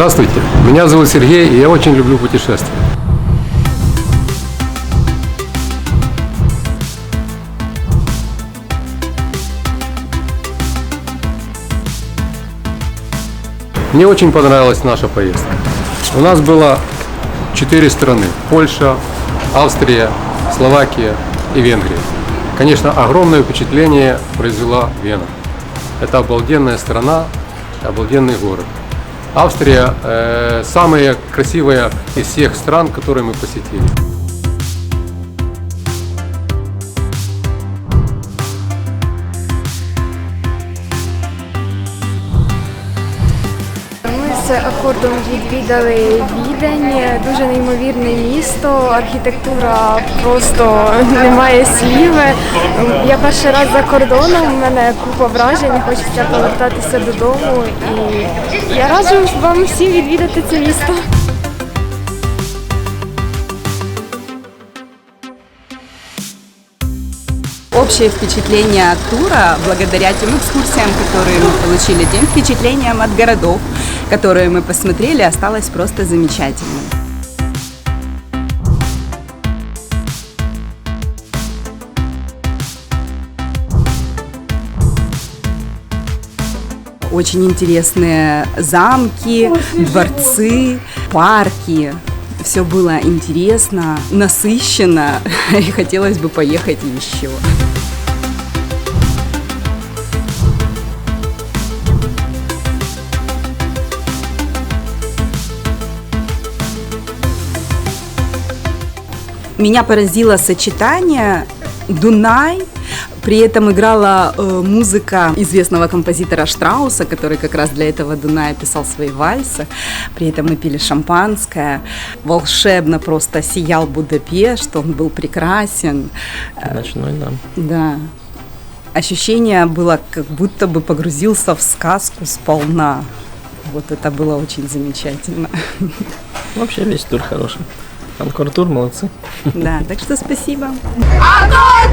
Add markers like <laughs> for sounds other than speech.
Здравствуйте, меня зовут Сергей, и я очень люблю путешествия. Мне очень понравилась наша поездка. У нас было четыре страны. Польша, Австрия, Словакия и Венгрия. Конечно, огромное впечатление произвела Вена. Это обалденная страна, обалденный город. Австрия э, самая красивая из всех стран, которые мы посетили. З акордом відвідали відень, дуже неймовірне місто, архітектура просто немає слів. Я перший раз за кордоном, у мене купа вражень, хочеться повертатися додому. І я раджу вам всім відвідати це місто. Общее впечатление от тура, благодаря тем экскурсиям, которые мы получили, тем впечатлениям от городов, которые мы посмотрели, осталось просто замечательным. Очень интересные замки, дворцы, парки. Все было интересно, насыщенно, <laughs> и хотелось бы поехать еще. Меня поразило сочетание Дунай, при этом играла э, музыка известного композитора Штрауса, который как раз для этого Дуная писал свои вальсы. При этом мы пили шампанское. Волшебно просто сиял Будапешт, он был прекрасен. Ночной, да. Да. Ощущение было, как будто бы погрузился в сказку сполна. Вот это было очень замечательно. <laughs> Вообще весь тур хороший. Анкор тур молодцы. Да, так что спасибо. Тур!